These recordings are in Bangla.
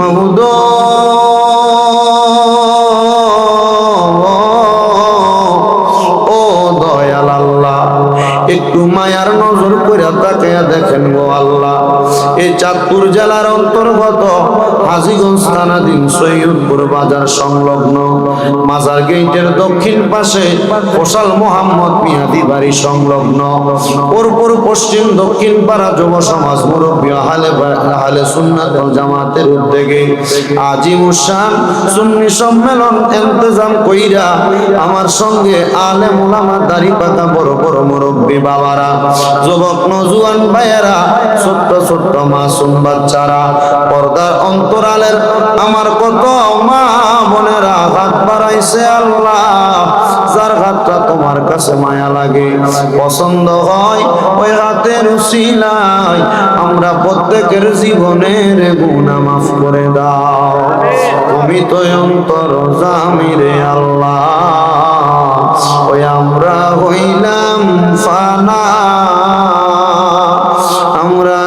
মাহুদ আল্লাহ এই চাঁদপুর জেলার অন্তর্গত হাজিগঞ্জ থানাধীন সৈয়দপুর বাজার সংলগ্ন মাজার গেটের দক্ষিণ পাশে কোশাল মোহাম্মদ মিয়াদি বাড়ি সংলগ্ন। পরপর পশ্চিম দক্ষিণ পাড়া যুব সমাজ মুরব্বী হালে হালে সুন্নাত জামাতের উদ্যোগে আজিমুসান সুন্নি সম্মেলন ইন্তজাম কইরা আমার সঙ্গে আলে মোলামা দাড়ি পাতা বড় বড় মুরব্বী বাবারা, যুবক নজুয়ান ভাইয়েরা ছোট্ট ছোট্ট মাসুম বাচ্চারা পর্দার অন্তরালের আমার কত মা বোনেরা হাত বাড়াইছে আল্লাহ, যার হাতটা তোমার কাছে মায়া লাগে। পছন্দ হয় ওই হাতের উসিলায় আমরা প্রত্যেকের জীবনের গুণা মাফ করে দাও। তুমি তো অন্তর জামিরে আল্লাহ, ওই আমরা হইলাম ফানা।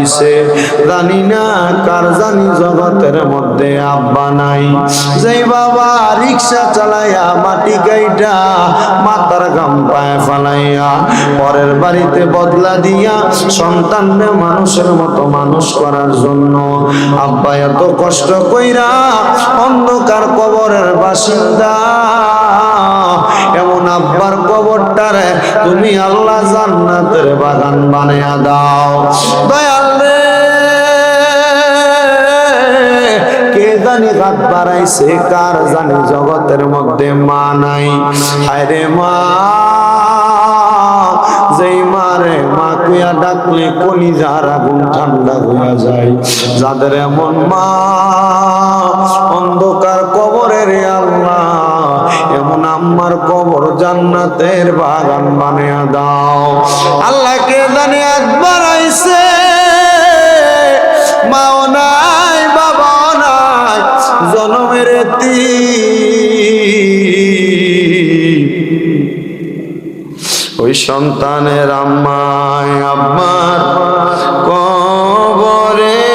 দিছে জানি না কার জানি জগতের মধ্যে আব্বা নাই। যেই বাবা রিক্সা চালাইয়া মাটি গাইটা মাথার গাম পায়ে ফালাইয়া, পরের বাড়িতে বদলা দিয়া সন্তানরে মানুষের মতো মানুষ করার জন্য। আব্বা এত কষ্ট কইরা অন্ধকার কবরের বাসিন্দা। এমন আব্বার কবরটারে তুমি আল্লাহ জান্নাতের বাগান বানায়া দাও। দয়াল জানি হাত বাড়াইছে, কার জানি জগতের মধ্যে মা নাই। হায় রে মা, যেই মারে মা কুয়া ডাকলে কলি যার আগুন ঠান্ডা হইয়া যায়। যাদের এমন মা, অন্ধকার কবরের আল্লাহ, এমন আম্মার কবর জান্নাতের বাগান বানিয়ে দাও। আল্লাহকে জানি একবার আইছে মাও বাবাও জনমের ওই সন্তানের আম্মায় আম্মার কবরে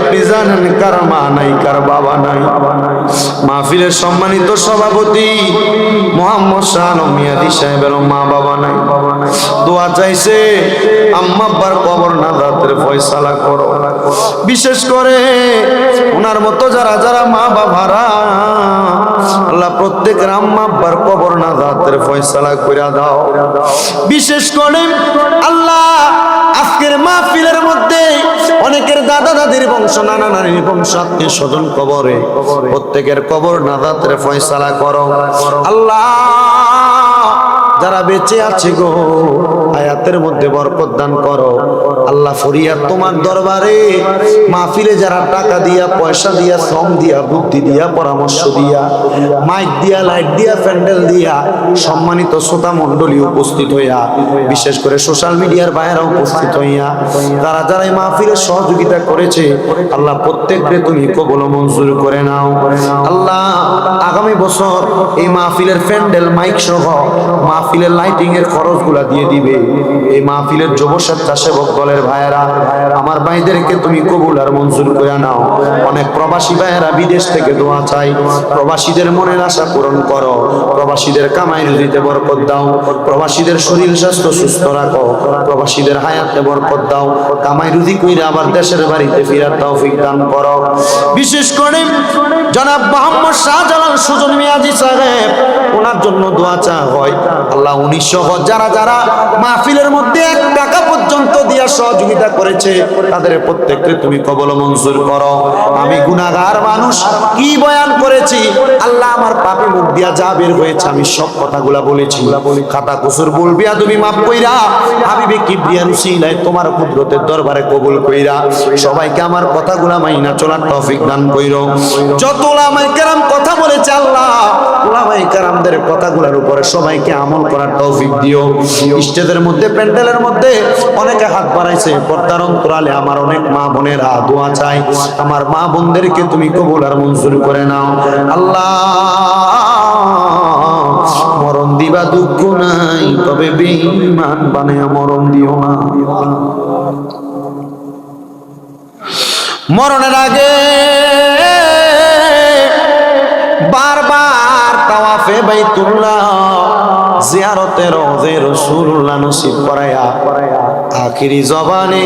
আপনি জানেন কার মা নাই, কার বাবা নাই। মাহফিলের সম্মানিত সভাপতি মোহাম্মদ মা বাবা নাই। দোয়া চাইছে, আম্মা আব্বার কবর ফয়সালা করো। বিশেষ করে ওনার মতো যারা যারা মা বাবারা, আল্লাহ প্রত্যেকের আম্মা কবর না দাতের ফয়সালা কইরা দাও। বিশেষ করে আল্লাহ আজকের মাহফিলের মধ্যে অনেকের দাদা দাদির বংশ, নানা নানির বংশ, আত্মীয় স্বজন কবরে। প্রত্যেকের কবর নাদাতের ফয়সালা করো। আল্লাহ, যারা বেঁচে আছে গো আয়াতের মধ্যে বরকত দান করো। আল্লাহ ফরিয়া তোমার দরবারে। মাহফিলে যারা টাকা দিয়া, পয়সা দিয়া, শ্রম দিয়া, বুদ্ধি দিয়া, পরামর্শ দিয়া, মাইক দিয়া, লাইট দিয়া, প্যান্ডেল দিয়া সম্মানিত শ্রোতা মণ্ডলী উপস্থিত হইয়া, বিশেষ করে সোশ্যাল মিডিয়ার বাইরে উপস্থিত হইয়া তারা যারা এই মাহফিলে সহযোগিতা করেছে, আল্লাহ প্রত্যেককে তুমি কবল মঞ্জুর করে নাও। আল্লাহ, আগামী বছর এই মাহফিলের প্যান্ডেল, মাইক সহ মাহফিলের লাইটিং এর খরচগুলা দিয়ে দিবে। এই মাহফিলের যুব স্বেচ্ছাসেবক দলের ভাইয়েরা, আমার ভাইদেরকে তুমি কবুল আর মঞ্জুর করে নাও। অনেক প্রবাসী ভাইয়েরা বিদেশ থেকে দোয়া চাই। প্রবাসীদের মনের আশা পূরণ করো। প্রবাসীদের কামাই রুজিতে বরকত দাও। প্রবাসীদের শরীর স্বাস্থ্য সুস্থ রাখো। প্রবাসীদের হায়াতে বরকত দাও। কামাই রুজি কইরা আবার দেশের বাড়িতে ফিরার তৌফিক দান করো। বিশেষ করে জনাব মোহাম্মদ শাহজালাল সুজন মিয়াজি সাহেব, ওনার জন্য দোয়া চা হয়। আল্লাহ উনিশ সহ যারা যারা মাহফিলের মধ্যে এক টাকা পর্যন্ত দিয়া সহযোগিতা করেছে। তাদের প্রত্যেককে তুমি কবল মঞ্জুর করো। আমি গুনাগার মানুষ, কি বয়ান করেছি? আল্লাহ আমার পাপে মুখ দিয়া যা বের হয়েছে, আমি সব কথাগুলা বলেছি। খাতা কুসুর বলবিয়া তুমি মাফ কইরা, হাবিবে কিবরিয়া রুসিলাই তোমার কুদরতের দরবারে কবুল কইরা, সবাইকে আমার কথাগুলা মাইনা চলার তৌফিক দান কইরো। যত ওলামাই কেরাম কথা বলেছে আল্লাহ ওলামাই কেরামদের কথাগুলোর উপরে সবাইকে আমল করার তৌফিক দিও। স্টেজের মধ্যে, প্যান্ডেলের মধ্যে অনেকে হাত বাড়াইছে, পর্দার অন্তরালে আমার অনেক মা বোনেরা দোয়া চাই, আমার মা বোনদেরকে তুমি কবুল আর মঞ্জুর করে নাও। আল্লাহ, মরণ দিবা দুঃখ নাই, তবে বেঈমান বানায়া মরণ দিও না। মরণের আগে বারবার তাওয়াফে বাইতুল্লাহ জিয়ারতে রোজে রাসূলুল্লাহ নসিব করায়া আখিরি জবানে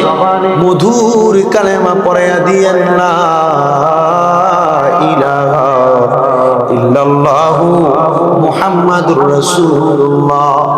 মধুর কালেমা পড়ায়া দিয়েন না ইলাহা ইল্লাল্লাহু মুহাম্মাদুর রাসূলুল্লাহ।